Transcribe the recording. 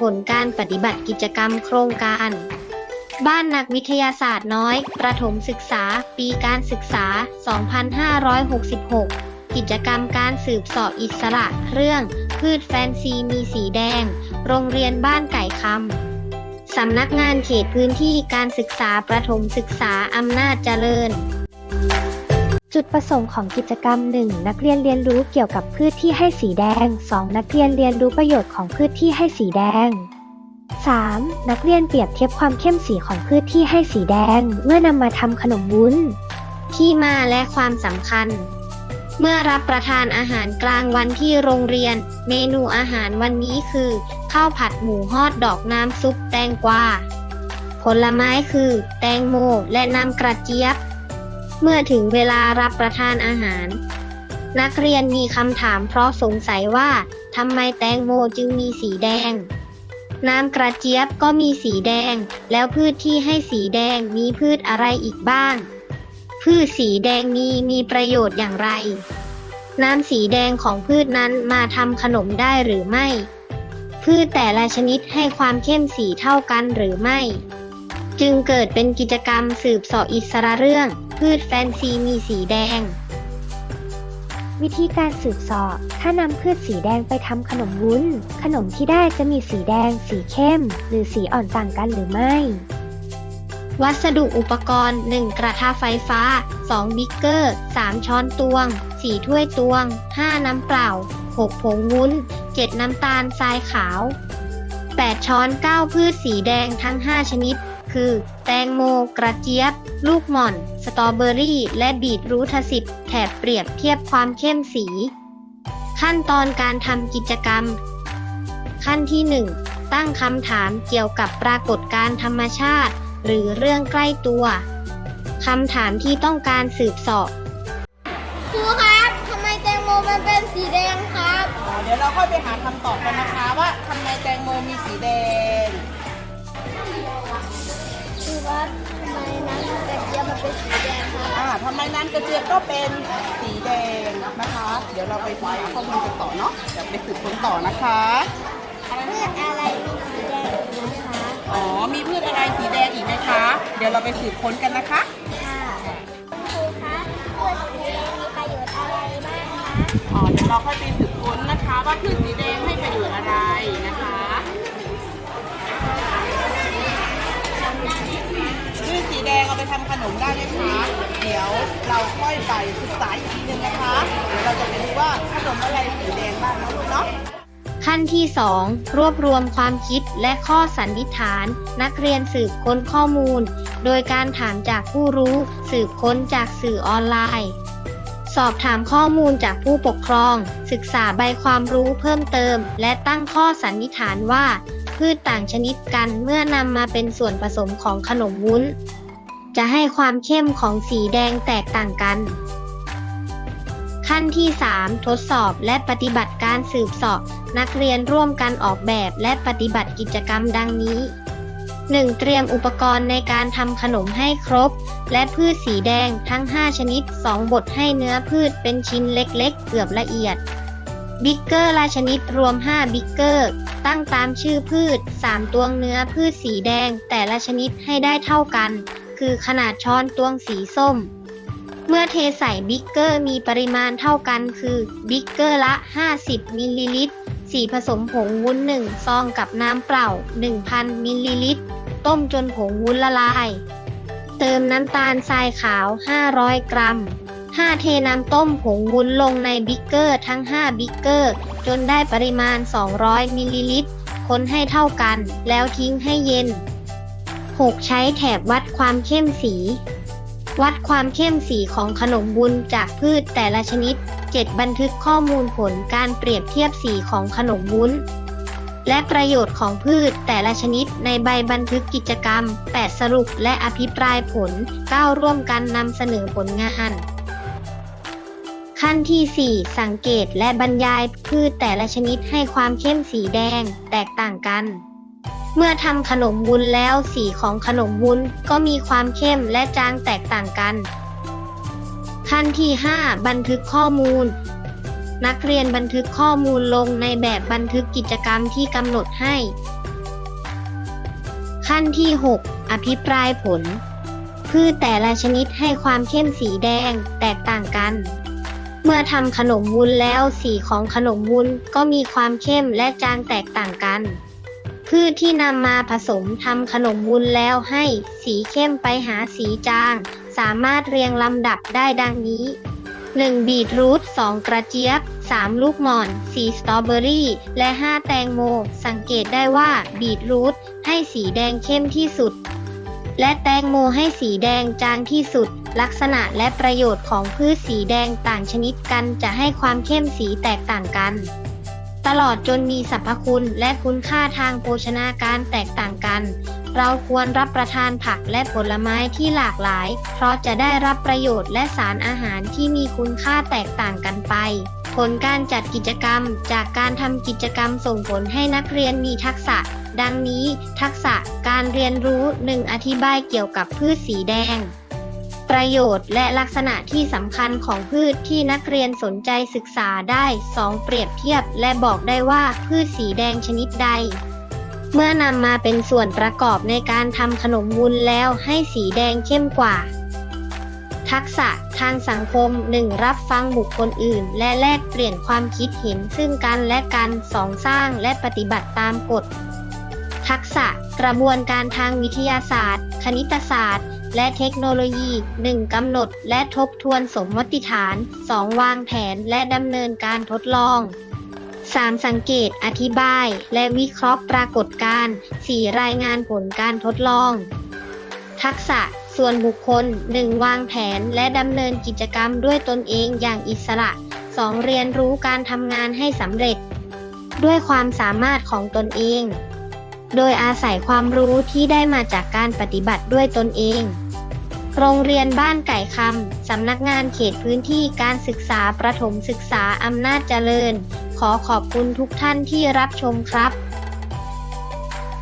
ผลการปฏิบัติกิจกรรมโครงการ บ้านนักวิทยาศาสตร์น้อย ประถมศึกษา ปีการศึกษา 2566 กิจกรรมการสืบสอบอิสระเรื่อง พืชแฟนซีมีสีแดง โรงเรียนบ้านไก่คำ สำนักงานเขตพื้นที่การศึกษาประถมศึกษาอำนาจเจริญ จุดประสงค์ของกิจกรรม 1. นักเรียนเรียนรู้เกี่ยวกับพืชที่ให้สีแดง 2. นักเรียนเรียนรู้ประโยชน์ของพืชที่ให้สีแดง 3. นักเรียนเปรียบเทียบความเข้มสีของพืชที่ให้สีแดง เมื่อนำมาทำขนมวุ้น ที่มาและความสำคัญ เมื่อรับประทานอาหารกลางวันที่โรงเรียน เมนูอาหารวันนี้คือข้าวผัดหมูฮอดดอกน้ำซุปแตงกวาผลไม้คือ แตงโมและน้ำกระเจี๊ยบ เมื่อถึงเวลารับประทานอาหาร นักเรียนมีคำถามเพราะสงสัยว่าทำไมแตงโมจึงมีสีแดง น้ำกระเจี๊ยบก็มีสีแดง แล้วพืชที่ให้สีแดงมีพืชอะไรอีกบ้าง พืชสีแดงนี้มีประโยชน์อย่างไร น้ำสีแดงของพืชนั้นมาทำขนมได้หรือไม่ พืชแต่ละชนิดให้ความเข้มสีเท่ากันหรือไม่ จึงเกิดเป็นกิจกรรมสืบสออิสระเรื่อง พืชแฟนซีมีสีแดง วิธีการสืบสอบ ถ้านำพืชสีแดงไปทำขนมวุ้น ขนมที่ได้จะมีสีแดง สีเข้ม หรือสีอ่อนต่างกันหรือไม่ วัสดุอุปกรณ์ 1 กระทะไฟฟ้า 2 บิ๊กเกอร์ 3 ช้อนตวง 4 ถ้วยตวง 5 น้ำเปล่า 6 ผงวุ้น 7 น้ำตาลทรายขาว 8 ช้อน 9 พืชสีแดงทั้ง 5 ชนิด คือ แตงโม กระเจี๊ยบ ลูกหม่อน สตรอเบอรี่ และบีทรูทสิบแถบเปรียบเทียบความเข้มสี ขั้นตอนการทำกิจกรรม ขั้นที่ 1 ตั้งคำถามเกี่ยวกับปรากฏการณ์ธรรมชาติ หรือเรื่องใกล้ตัวคำถามที่ต้องการสืบเสอบครูครับทำไมแตงโมมันเป็นสีแดงครับ อ๋อเดี๋ยวเราค่อยไปหาคำตอบกันนะคะว่าทำไมแตงโมมีสีแดง ครูครับทำไมน้ำกระเจี๊ยบมันเป็นสีแดงครับอ่าทำไมน้ำกระเจี๊ยบก็เป็นสีแดงนะคะ เดี๋ยวเราไปหาข้อมูลกันต่อเนาะเดี๋ยวไปสืบค้นต่อนะคะ พืชอะไรมีสีแดงอีกนะคะอ๋อ มีพืชอะไรสีแดงอีกไหมคะ เดี๋ยวเราไปสืบค้นกันนะคะ ค่ะครูครับพืชสีแดงมีประโยชน์อะไรบ้างคะ อ๋อ เดี๋ยวเราค่อยไปสืบค้นนะคะ ว่าพืชสีแดง ทำขนมได้ไหมคะ เดี๋ยวเราค่อยไปศึกษาอีกทีหนึ่งนะคะ เดี๋ยวเราจะไปดูว่าขนมอะไรสีแดงบ้างนะลูกเนาะขั้นที่ 2 รวบรวมความคิดและข้อสันนิษฐาน นักเรียนสืบค้นข้อมูล โดยการถามจากผู้รู้ สืบค้นจากสื่อออนไลน์ สอบถามข้อมูลจากผู้ปกครอง ศึกษาใบความรู้เพิ่มเติม และตั้งข้อสันนิษฐานว่า พืชต่างชนิดกันเมื่อนำมาเป็นส่วนผสมของขนมวุ้น จะให้ความเข้มของสีแดงแตกต่างกัน ขั้นที่ 3 ทดสอบและปฏิบัติการสืบสอบ นักเรียนร่วมกันออกแบบและปฏิบัติกิจกรรมดังนี้ 1. เตรียมอุปกรณ์ในการทำขนมให้ครบ และพืชสีแดงทั้ง 5 ชนิด 2บดให้เนื้อพืชเป็นชิ้นเล็กๆ เกือบละเอียด บิ๊กเกอร์ละชนิดรวม 5 บิ๊กเกอร์ ตั้งตามชื่อพืช 3 ตวงเนื้อพืชสีแดงแต่ละชนิดให้ได้เท่ากัน คือขนาดช้อนตวงสีส้ม เมื่อเทใส่บิ๊กเกอร์มีปริมาณเท่ากันคือบิ๊กเกอร์ละ 50 มิลลิลิตร สีผสมผงวุ้น 1 ซองกับน้ำเปล่า 1,000 มิลลิลิตร ต้มจนผงวุ้นละลาย เติมน้ำตาลทรายขาว 500 กรัม 5 เทน้ำต้มผงวุ้นลงในบิ๊กเกอร์ทั้ง 5 บิ๊กเกอร์ จนได้ปริมาณ 200 มิลลิลิตร คนให้เท่ากัน แล้วทิ้งให้เย็น 6. ใช้แถบวัดความเข้มสี วัดความเข้มสีของขนมบุญจากพืชแต่ละชนิด 7 บันทึกข้อมูลผลการเปรียบเทียบสีของขนมวุ้นและประโยชน์ของพืชแต่ละชนิดในใบบันทึกกิจกรรม 8 สรุปและอภิปรายผล 9 ร่วมกันนำเสนอผลงาน ขั้นที่ 4 สังเกตและบรรยายพืชแต่ละชนิดให้ความเข้มสีแดง แตกต่างกัน เมื่อทำขนมวุ้นแล้วสีของขนมวุ้นก็มีความเข้มและจางแตกต่างกัน ขั้นที่ 5 บันทึกข้อมูล นักเรียนบันทึกข้อมูลลงในแบบบันทึกกิจกรรมที่กำหนดให้ ขั้นที่ 6 อภิปรายผล พืชแต่ละชนิดให้ความเข้มสีแดงแตกต่างกันเมื่อทำขนมวุ้นแล้วสีของขนมวุ้นก็มีความเข้มและจางแตกต่างกัน พืชที่นำมาผสมทำขนมวุ้นแล้วให้สีเข้มไปหาสีจาง สามารถเรียงลำดับได้ดังนี้ 1. บีทรูท 2 กระเจี๊ยบ 3 ลูกหม่อน 4 สตรอเบอรี่ และ 5 แตงโม สังเกตได้ว่าบีทรูทให้สีแดงเข้มที่สุด และแตงโมให้สีแดงจางที่สุด ลักษณะและประโยชน์ของพืชสีแดงต่างชนิดกันจะให้ความเข้มสีแตกต่างกัน ตลอดจนมีสรรพคุณและคุณค่าทางโภชนาการแตกต่างกัน เราควรรับประทานผักและผลไม้ที่หลากหลาย เพราะจะได้รับประโยชน์และสารอาหารที่มีคุณค่าแตกต่างกันไป ผลการจัดกิจกรรม จากการทำกิจกรรมส่งผลให้นักเรียนมีทักษะ ดังนี้ ทักษะการเรียนรู้ 1. อธิบายเกี่ยวกับพืชสีแดง ประโยชน์และลักษณะที่สำคัญของพืชที่นักเรียนสนใจศึกษาได้ 2. เปรียบเทียบและบอกได้ว่าพืชสีแดงชนิดใด เมื่อนำมาเป็นส่วนประกอบในการทำขนมวุ้นแล้วให้สีแดงเข้มกว่า ทักษะทางสังคม 1. รับฟังบุคคลอื่น และแลกเปลี่ยนความคิดเห็นซึ่งกันและกัน 2. สร้างและปฏิบัติตามกฎ ทักษะกระบวนการทางวิทยาศาสตร์ คณิตศาสตร์ และเทคโนโลยี 1. กำหนดและทบทวนสมมติฐาน 2. วางแผนและดำเนินการทดลอง 3. สังเกต อธิบาย และวิเคราะห์ปรากฏการณ์ 4. รายงานผลการทดลอง ทักษะ ส่วนบุคคล 1. วางแผนและดำเนินกิจกรรมด้วยตนเองอย่างอิสระ 2. เรียนรู้การทำงานให้สำเร็จ ด้วยความสามารถของตนเอง โดยอาศัยความรู้ที่ได้มาจากการปฏิบัติด้วยตนเอง โรงเรียนบ้านไก่คำ สำนักงานเขตพื้นที่การศึกษาประถมศึกษาอำนาจเจริญ ขอขอบคุณทุกท่านที่รับชมครับ